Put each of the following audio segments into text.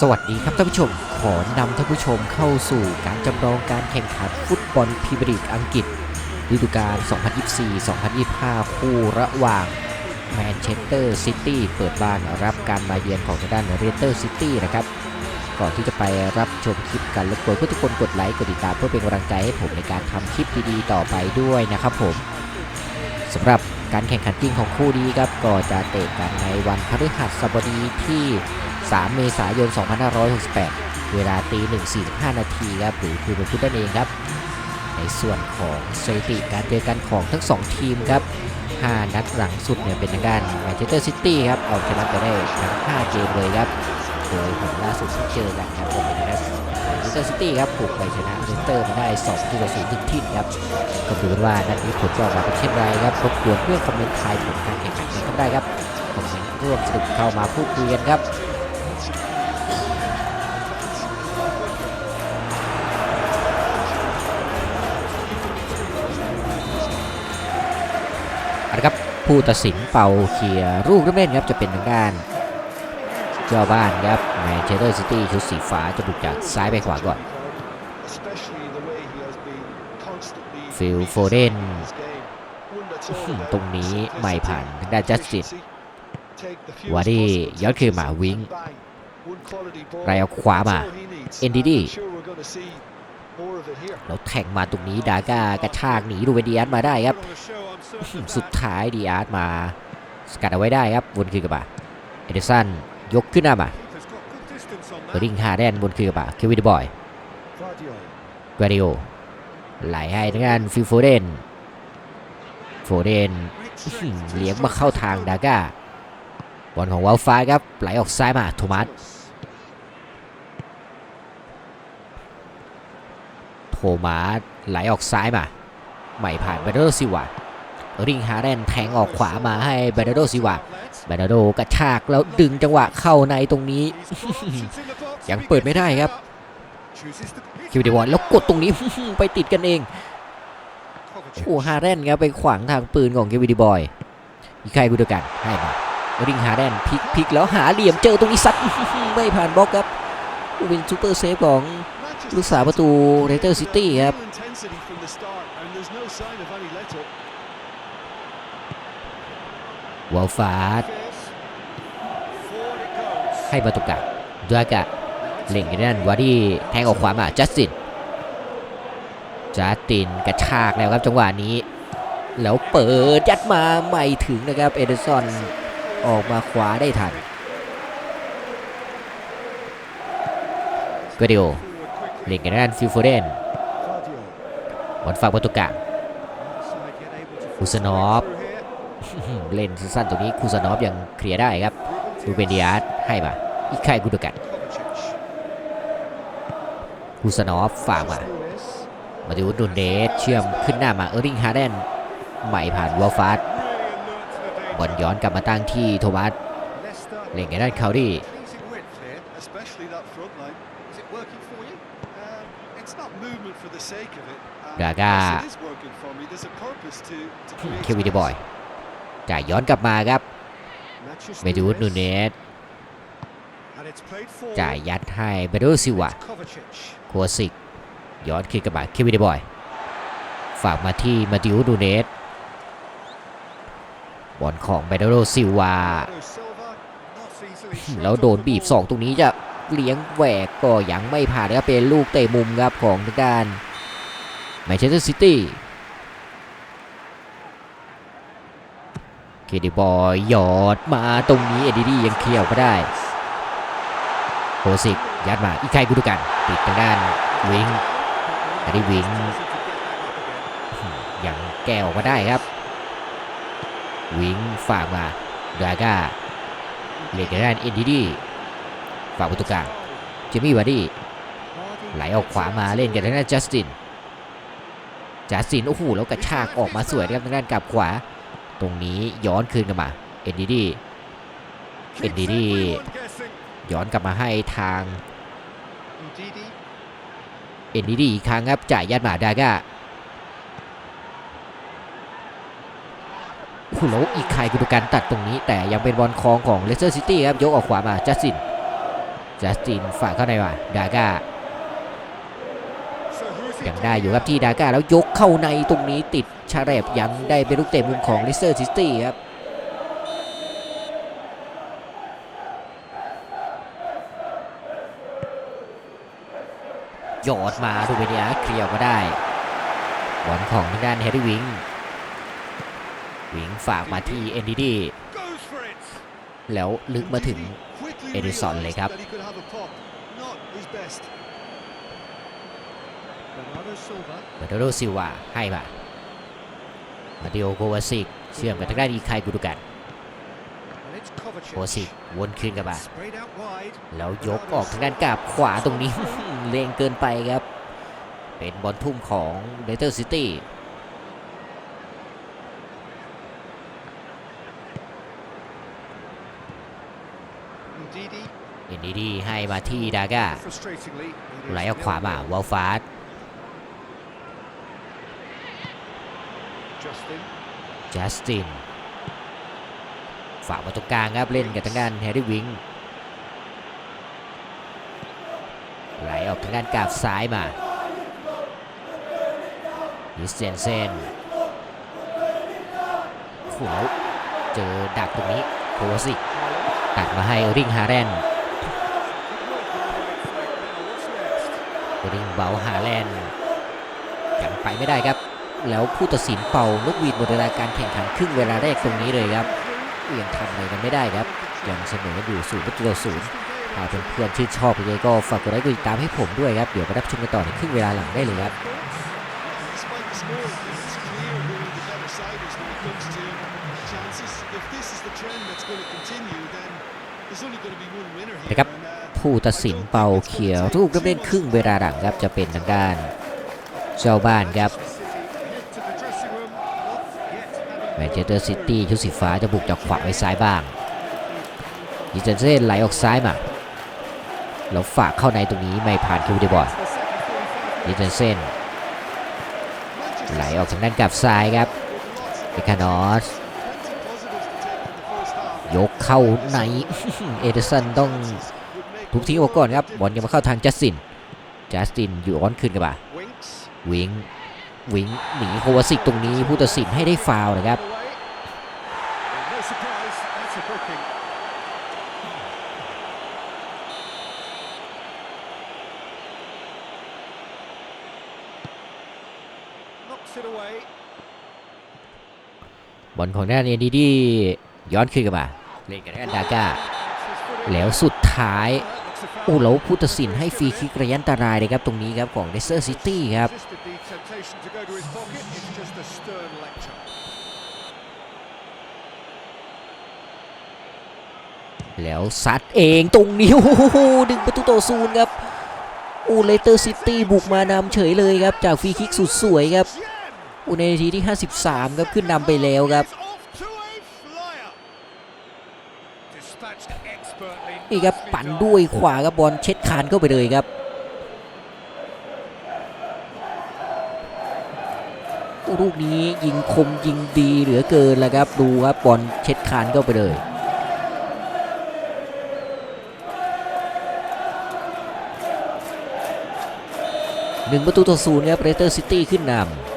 สวัสดีครับท่านผู้ชม ขอนำท่านผู้ชมเข้าสู่การจำลองการแข่งขันฟุตบอลพรีเมียร์ลีกอังกฤษฤดูกาล 2024-2025 คู่ระหว่างแมนเชสเตอร์ซิตี้เปิดบ้านรับการมาเยือนของทางด้านเรเตอร์ซิตี้นะครับ ก่อนที่จะไปรับชมคลิปกันรบกวนเพื่อทุกคนกดไลค์กดติดตามเพื่อเป็นกำลังใจให้ผมในการทำคลิปดีๆต่อไปด้วยนะครับผมสำหรับการแข่งขันจริงของคู่นี้ครับก็จะเตะกันในวันพฤหัสบดีที่ 3 เมษายน 2568 เวลาตี1.45 นาทีครับหรือคือวันพุธนั่นเองครับ ในส่วนของสถิติการเจอกันของทั้ง 2 ทีมครับ 5 นัดหลังสุดเนี่ยเป็นทางด้านแมนเชสเตอร์ซิตี้ครับ เอาชนะไปได้ทั้ง 5 เกมเลยครับ โดยผลล่าสุดที่เจอกันครับก็เป็นทางด้านแมนเชสเตอร์ซิตี้ครับบุกไปชนะเลสเตอร์มาได้2ที่ต่อ0ถึงที่ครับก็ดูว่านัดนี้ผลจะออกมาเป็นเช่นไรครับรบกวนเพื่อนคอมเมนต์ทายผลการแข่งขันกันได้ครับคอมเมนต์ร่วมสนุกเข้ามาพูดคุยกันครับ ผู้ตัดสินเป่าเคลียร์ลูกเล่นครับจะเป็นทางด้านเจ้าบ้านครับแมนเชสเตอร์ซิตี้ชุดสีฟ้าจะบุกจากซ้ายไปขวาก่อนฟิลโฟเดนตรงนี้ไม่ผ่านทางด้านจัสตินวาดี้ย้อนคืนมาวิงไรเอาขวามาเอ็นดีดีแล้วแทงมาตรงนี้ดาก้ากระชากหนีดูเวนดีอาร์ตมาได้ครับ สุดท้ายดีอาร์ตมาสกัดเอาไว้ได้ครับวนคืนกลับมาเอเดสันยกขึ้นหน้ามาเบอร์ดิงฮาแดนบนคืนกลับมาเควินเดบอยกวาดิโอไหลให้ทางด้านฟิลโฟเดนโฟเดนเลี้ยงมาเข้าทางดาก้าบอลของวอลฟ้าครับไหลออกซ้ายมาโทมัสโทมัสไหลออกซ้ายมา ไม่ผ่านเบเดอร์ซิวา ริงฮาแรนแทงออกขวามาให้เบนาโดซิวาเบนาโดกระชากแล้วดึงจังหวะเข้าในตรงนี้ ยังเปิดไม่ได้ครับคิวเดวอนแล้วกดตรงนี้ไปติดกันเองโอ้ฮาแรนครับไปขวางทางปืนของเควิดีบอยอีกใครกูเดียวกันให้มาริงฮาแรนพลิกพลิกแล้วหาเหลี่ยมเจอตรงนี้ซัดไม่ผ่านบล็อกครับเป็นซูเปอร์เซฟของลูกสาวประตูเรเตอร์ซิตี้ครับ วอลฟาร์ดให้มาตุกะดวกะเล่งกันนั่นวาดี้แทงออกขวามาจัสตินจัสตินกระชากแล้วครับจังหวะนี้ แล้วเปิดยัดมาไม่ถึงนะครับเอเดอร์สันออกมาขวาได้ทันกเดียวเล่งกันนั่นฟิลโฟเดนบอลฝั่งประตูกลางอุสนอฟ เล่นสั้นๆตรงนี้คูซานอฟยังเคลียร์ได้ครับดูเบนดิอาร์ให้มาอีกใครกูดูกันคูซานอฟฝากมามาดูดุนเดสเชื่อมขึ้นหน้ามาเออร์ริงฮาร์เดนใหม่ผ่านวอลฟาร์ดบอลย้อนกลับมาตั้งที่โทมัสเล่นกันด้านคาวดี้กาก้าเควินเดบอย จ่ายย้อนกลับมาครับเมดูดนูเนสจ่ายยัดให้เบโดซิวะโคสิกย้อนคืนกลับมาเควินเดบอยฝากมาที่มาติวนูเนสบอลของเบโดซิวาแล้วโดนบีบ 2 ตรงนี้จะเลี้ยงแหวกก็ยังไม่ผ่านนะครับเป็นลูกเตะมุมครับของทางด้านแมนเชสเตอร์ซิตี้ เคดีบอยหยอดมาตรงนี้เอ็ดดี้ยังเคลียร์ก็ได้โคสิกยัดมาอีกใครกูดูกันติดทางด้านวิงอันนี้วิงยังแก้ออกมาได้ครับ วิงฝากมาดราก้าเลียกทางด้านเอ็นดีดีฝากประตูกลางเจมี่วาร์ดี้ไหลออกขวามาเล่นกันทางด้านจัสตินจัสตินโอ้โหแล้วกระชากออกมาสวยครับทางด้านกลับขวา ตรงนี้ย้อนคืนกลับมาเอ็นดีดีเอ็นดีดีย้อนกลับมาให้ทางเอ็นดีดีอีกครั้งครับจ่ายยัดมาดาก้าคุณแล้วอีกใครกุดูการตัดตรงนี้แต่ยังเป็นบอลคลองของเลสเตอร์ซิตี้ครับยกออกขวามาจัสตินจัสตินฝ่าเข้าในว่ะดาก้า ยังได้อยู่ครับที่ดาก้าแล้วยกเข้าในตรงนี้ติดชาแรบยังได้เป็นลูกเตะมุมของลิสเตอร์ซิตี้ครับยอดมาดูเบเนียเคลียร์มาได้บอลของทางด้านแฮร์รี่วิง วิงฝากมาที่เอ็นดีดีแล้วลึกมาถึงเอดิสันเลยครับ เบอร์โดซิลวาให้มามาดิโอโกวาซิกเชื่อมกับทางด้านอีไคกุดุกันโกวาซิกวนคืนกลับมาแล้วยกออกทางด้านกาบขวาตรงนี้เลงเกินไปครับ เป็นบอลทุ่มของเลสเตอร์ซิตี้เอ็นดีดีให้มาที่ดาก้าไหลออกขวามา วอลฟาส จัสตินฝากมาตรงกลางครับเล่นกับทางด้านแฮร์รี่วิงไหลออกทางด้านกาบซ้ายมาดิสเซนเซนหัวเจอดักตรงนี้โคสิตัดมาให้ริงฮาแรนริงเบาฮาแลนยังไปไม่ได้ครับ แล้วผู้ตัดสินเป่านกหวีดหมดเวลาการแข่งขันครึ่งเวลาแรกตรงนี้เลยครับเอียงทำอะไรกันไม่ได้ครับยังเสมออยู่ศูนย์ประตูต่อศูนย์ถ้าเพื่อนๆชื่นชอบยังไงก็ฝากกดไลค์กดติดตามให้ผมด้วยครับ เดี๋ยวมารับชมกันต่อในครึ่งเวลาหลังได้เลยครับ นะครับ ผู้ตัดสินเป่าเขียวทุกเล่นครึ่งเวลาหลังครับจะเป็นทางด้านเจ้าบ้านครับ แมนเชสเตอร์ซิตี้ชุดสีฟ้าจะบุกจากขวาไปซ้ายบ้างดิเจนเซ่ไหลออกซ้ายมาแล้วฝากเข้าในตรงนี้ไม่ผ่านคิวเดบอลดิเจนเซ่นไหลออกทางด้านกลับซ้ายครับเอคานอสยกเข้าในเอเดอร์สันต้องทุกทิ้งออกก่อนครับบอลยังมาเข้าทางจัสตินจัสตินอยู่อ้อนขึ้นกันป่ะวิง วิงหนีโควาสิกตรงนี้ผู้ตัดสินให้ได้ฟาวนะครับบอลของด้านเอ็นดีดีย้อนขึ้นกันมาเล่นกับด้านดาก้าแล้วสุดท้าย โอ้แล้วผู้ตัดสินให้ฟรีคิกระยะอันตรายเลยครับตรงนี้ครับของเลสเตอร์ซิตี้ครับแล้วซัดเองตรงนี้โอ้โหดึงประตูต่อศูนย์ครับอ้เลสเตอร์ซิตี้บุกมานำเฉยเลยครับ จากฟรีคิกสุดสวยครับอ้ในนาทีที่ 53 ครับขึ้นนำไปแล้วครับ นี่ครับปั่นด้วยขวาครับบอลเช็ดคานเข้าไปเลยครับลูกนี้ยิงคมยิงดีเหลือเกินแล้วครับดูครับบอลเช็ดคานเข้าไปเลยหนึ่งประตูต่อศูนย์ครับเรสเตอร์ซิตี้ขึ้นนำ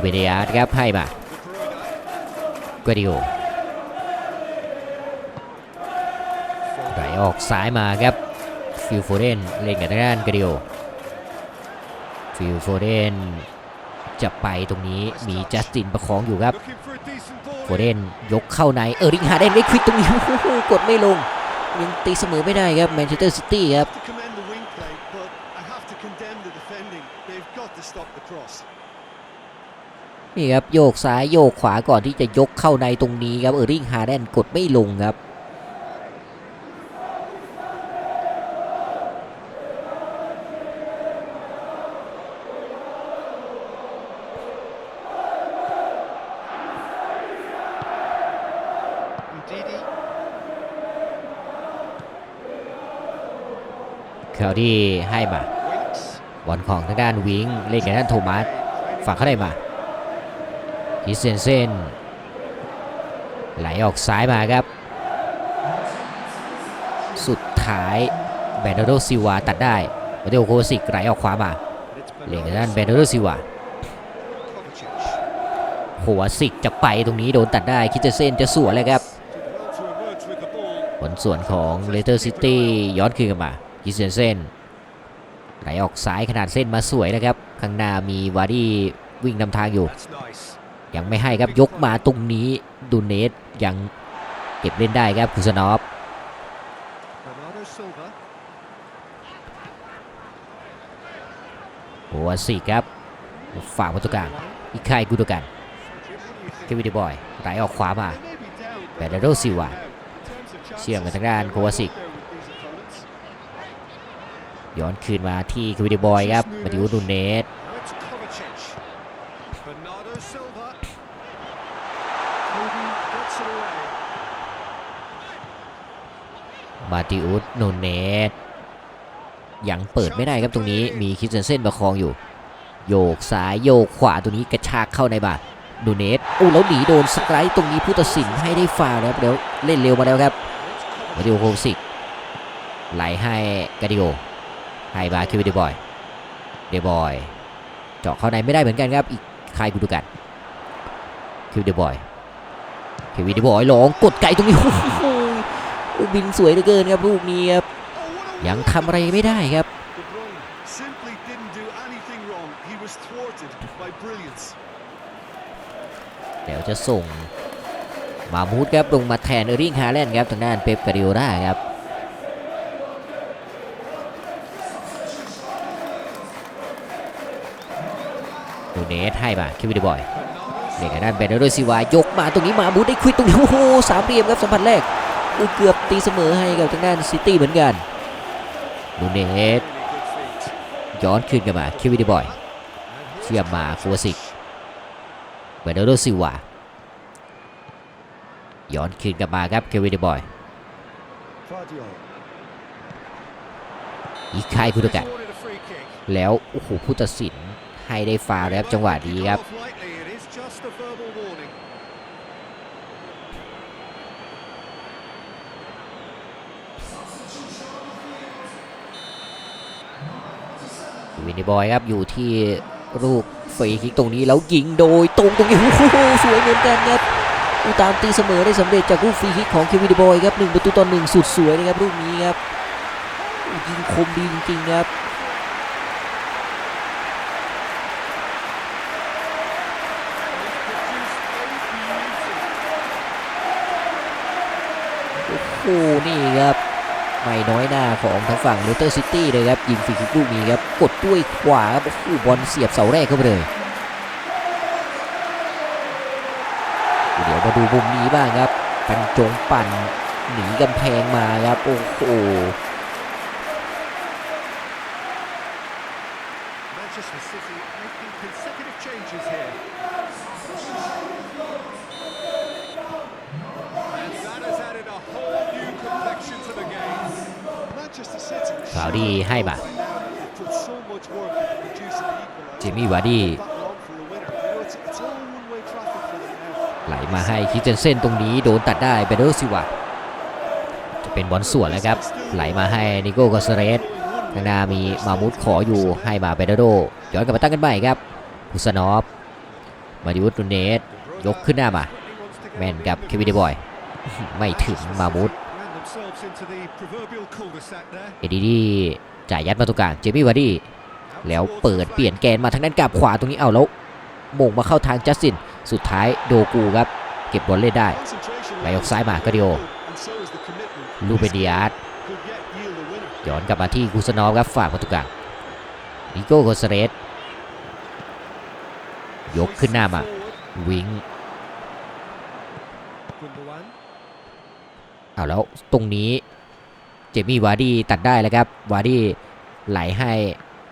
เบเนียร์ครับให้มากวดิโอไหลออกซ้ายมาครับฟิลโฟเดนเล่นกับทางด้านกวดิโอฟิลโฟเดนจะไปตรงนี้มีจัสตินประคองอยู่ครับโฟเดนยกเข้าในเออริงฮาเดนไม่ควิดตรงนี้กดไม่ลงยังตีเสมอไม่ได้ครับแมนเชสเตอร์ซิตี้ครับ นี่ครับโยกซ้ายโยกขวาก่อนที่จะยกเข้าในตรงนี้ครับเออริงฮาเดนกดไม่ลงครับคราวที่ให้มาบอลของทางด้านวิงเล่นกับด้านโทมัสฝากเขาได้มา คริสเซนเซนไหลออกซ้ายมาครับ สุดท้ายแบนโดโดซิวาตัดได้มาเดโอโคสิกไหลออกขวามาเล่นกับด้านแบนโดโดซิวาหัวสิกจะไปตรงนี้โดนตัดได้คิดเซนจะสวนเลยครับผลส่วนของเลเตอร์ซิตี้ย้อนคืนกลันมาคิสเซนเซนไหลออกซ้ายขนาดเส้นมาสวยนะครับ ข้างหน้ามีวาร์ดี้วิ่งนำทางอยู่ ยังไม่ให้ครับยกมาตรงนี้ดูเนสยังเก็บเล่นได้ครับคุสนอฟหัวสิกครับฝากประตูกลางอีกใครกุโดกันเควินเดบอยไหลออกขวามาแบดโดซิวาเชื่อมกับทางด้านโควาสิกย้อนคืนมาที่เควินเดบอยครับมาดิวดูเนส gets it away. มาติอุสโนเนสยังเปิดไม่ได้ครับตรงนี้มีคิสเซนเซนประคองอยู่ โยกซ้ายโยกขวาตัวนี้กระชากเข้าในบาทดูเนสโอ้แล้วหนีโดนสไลด์ตรงนี้ผู้ตัดสินให้ได้ฟาวล์นะครับเดี๋ยวเล่นเร็วมาแล้วครับมาดิโอโคสิกไหลให้กาดิโอให้บาคิวเดบอยเดบอยเจาะเข้าในไม่ได้เหมือนกันครับอีกใครกูดูกันคิวเดบอย คิวเดบอยลองกดไก่ตรงนี้โอ้โหโอ้บินสวยเหลือเกินครับลูกนี้ครับ Oh, what a ยังทำอะไรไม่ได้ครับ De Bruyne simply didn't do anything wrong. He was thwarted by brilliance. เดี๋ยวจะส่งมามูดครับลงมาแทนเออริงฮาแลนด์ครับทางด้านเป๊ปกาดิโอล่าครับดูเนสให้มาคิวบิดบอย เด็กทางด้านเบนเดอร์ซิวายกมาตรงนี้มามูได้ควิดตรงนี้โอ้โหสามเหลี่ยมครับสัมผัสแรกโอ้เกือบตีเสมอให้กับทางด้านซิตี้เหมือนกันดูเนสย้อนคืนกลันมาคิวบิดบอยเชื่อมมาโคสิกเบอร์โดซิวาย้อนคืนกลับมาครับเควินเดบอยอีกคายกุตกันแล้วโอ้โหผู้ตัดสินให้ได้ฟาวล์นะครับจังหวะนี้ครับ วินเดบอยครับอยู่ที่ลูกฟรีคิกตรงนี้แล้วยิงโดยตรงตรงนี้โอ้โหสวยเหมือนกันครับอุตามตีเสมอได้สำเร็จจากลูกฟรีคิกของเควินเดบอยครับหนึ่งประตูต่อหนึ่งสุดสวยนะครับลูกนี้ครับยิงคมดีจริงๆครับโอ้โหนี่ครับ ไม่น้อยหน้าของทางฝั่งเลสเตอร์ซิตี้เลยครับยิงฟรีคิกลูกนี้ครับกดด้วยขวาครับโอ้โหบอลเสียบเสาแรกเข้าไปเลยเดี๋ยวมาดูมุมนี้บ้างครับปันจงปั่นหนีกำแพงมาครับโอ้โห work into producing the equaliser. เจมี่วาร์ดี้ไหลมาให้คิดเจนเส้นตรงนี้โดนตัดได้เบเดอร์ซิวาจะเป็นบอลส่วนแล้วครับ ไหลมาให้นิโก้กอสเรสข้างหน้ามีมามุดขออยู่ให้มาเบเดโดย้อนกลับมาตั้งกันใหม่ครับพุสนอฟมาดิวตูเนสยกขึ้นหน้ามา แม่นกับเควินเดบอย ไม่ถึงมามุด เอดีดีจ่ายยัดมาตรงกลางเจมี่วาร์ดี้แล้วเปิดเปลี่ยนแกนมาทางด้านกลับขวาตรงนี้เอาแล้วโมงมาเข้าทางจัสติน สุดท้ายโดกูครับ เก็บบอลเล่นได้ Concentration ไหลออกซ้ายมาก็ดิโอ and so is the commitment. ลูเบนดิอาร์ Could yet yield a winner. ย้อนกลับมาที่กุสนอฟครับฝากมาตรงกลางนิโก้โกสเรสยกขึ้นหน้ามา Forward, วิง Gundogan. เอาแล้วตรงนี้เจมี่วาร์ดี้ตัดได้แล้วครับ วาร์ดี้ไหลให้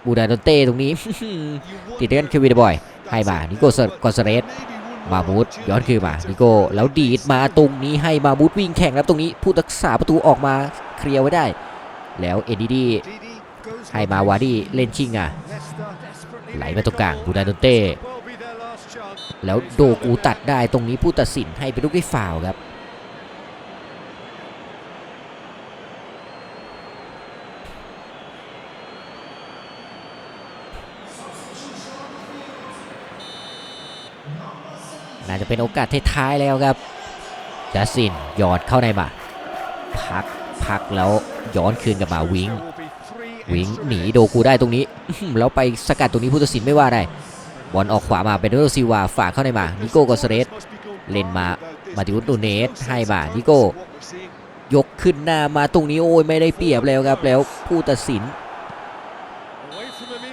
บูดาโดนเต้ตรงนี้ ติดเล่นเควินเดบอย ให้มานิโก้กอสเรสมามูดย้อนคืนมานิโก้แล้วดีดมาตรงนี้ให้มามูดวิ่งแข่งแล้วตรงนี้ผู้รักษาประตูออกมาเคลียร์ไว้ได้ แล้วเอ็ดดี้ดีให้มาวาร์ดี้เล่นชิงอะไหลมาตรงกลางบูดาโดนเต้แล้วโดกูตัดได้ตรงนี้ผู้ตัดสินให้เป็นลูกได้ฝ่าวล์ครับ น่าจะเป็นโอกาสท้ายๆแล้วครับจัสซินหยอดเข้าในมาพักพักแล้วย้อนคืนกลับมาวิงวิงหนีโดกูได้ตรงนี้ แล้วไปสกัดตรงนี้ผู้ตัดสินไม่ว่าได้บอลออกขวามาเป็นโรซิวาฝากเข้าในมานิโก้กอสเรสเล่นมามาติวุฒนูเนสให้มานิโก้ยกขึ้นหน้ามาตรงนี้โอ้ยไม่ได้เปรียบแล้วครับแล้วผู้ตัดสิน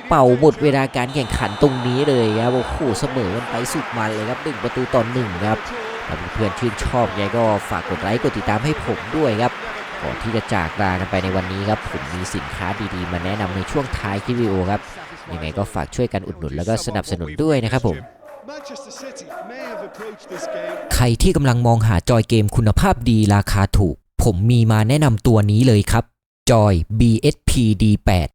เป่าหมดเวลาการแข่งขันตรงนี้เลยครับโอ้โหเสมอกันไปสุดมันเลยครับหนึ่งประตูต่อหนึ่งครับถ้าเพื่อนๆชื่นชอบยังไงก็ฝากกดไลค์กดติดตามให้ผมด้วยครับก่อนที่จะจากลากันไปในวันนี้ครับผมมีสินค้าดีๆ มาแนะนำในช่วงท้ายคลิปวิดีโอครับยังไงก็ฝากช่วยกันอุดหนุนแล้วก็สนับสนุนด้วยนะครับผมใครที่กำลังมองหาจอยเกมคุณภาพดีราคาถูก ผมมีมาแนะนำตัวนี้เลยครับจอย BSP D8